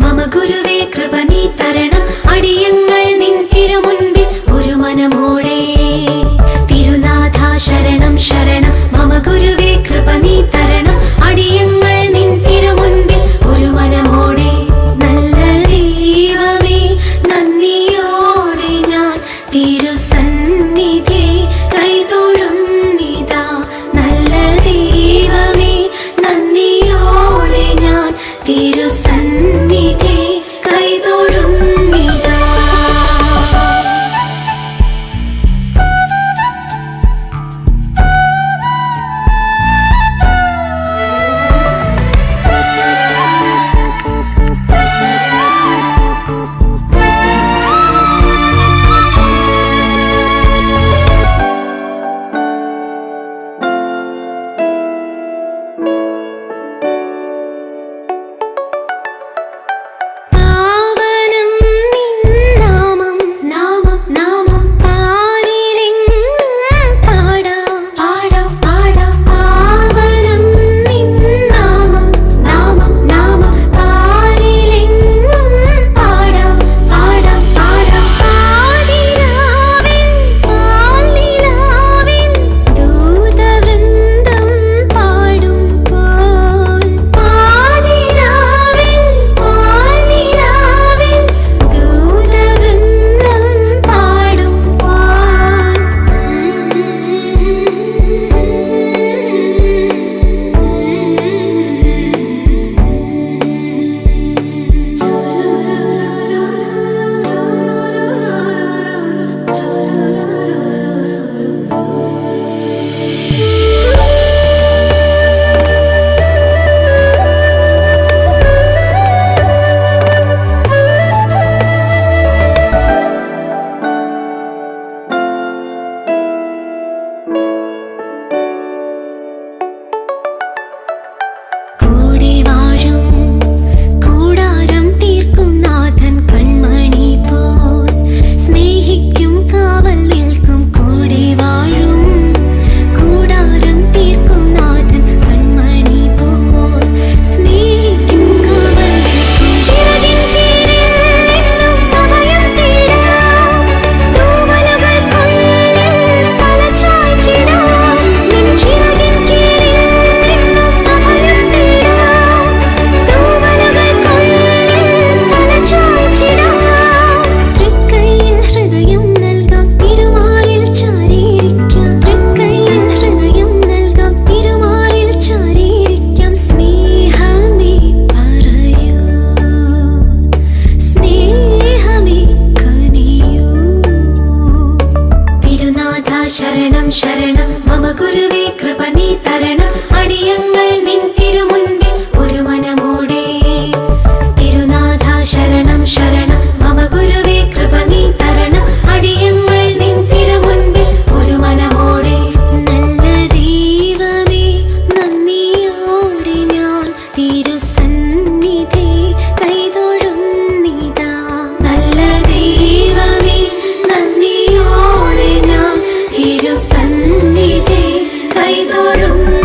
മമ ഗുരുവേ കൃപ നീ തരണേ ശരണം മമ ഗുരുവേ കൃപ നീ തരണം. അടിയങ്ങൾ തൊഴും